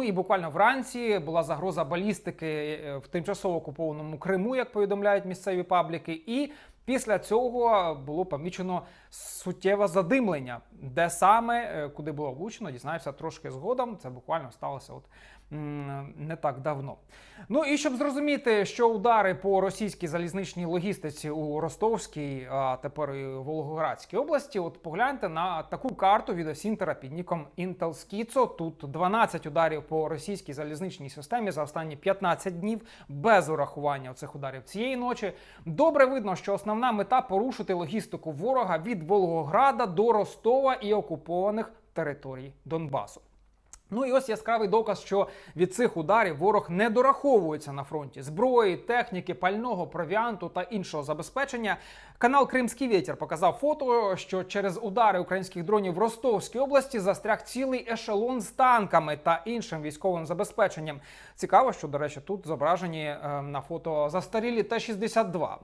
Ну І буквально вранці була загроза балістики е, в тимчасово окупованому Криму, як повідомляють місцеві пабліки. І після цього було помічено суттєве задимлення, де саме е, куди було влучено, дізнаємося трошки згодом. Це буквально сталося от не так давно. Ну і щоб зрозуміти, що удари по російській залізничній логістиці у Ростовській, а тепер і Волгоградській області, от погляньте на таку карту від Осінтера під ніком Intel Schizo. Тут 12 ударів по російській залізничній системі за останні 15 днів без урахування цих ударів цієї ночі. Добре видно, що основна мета порушити логістику ворога від Волгограда до Ростова і окупованих територій Донбасу. Ну і ось яскравий доказ, що від цих ударів ворог не дораховується на фронті зброї, техніки, пального, провіанту та іншого забезпечення. Канал Кримський Вітер показав фото, що через удари українських дронів в Ростовській області застряг цілий ешелон з танками та іншим військовим забезпеченням. Цікаво, що до речі, тут зображені е, на фото застарілі Т-62.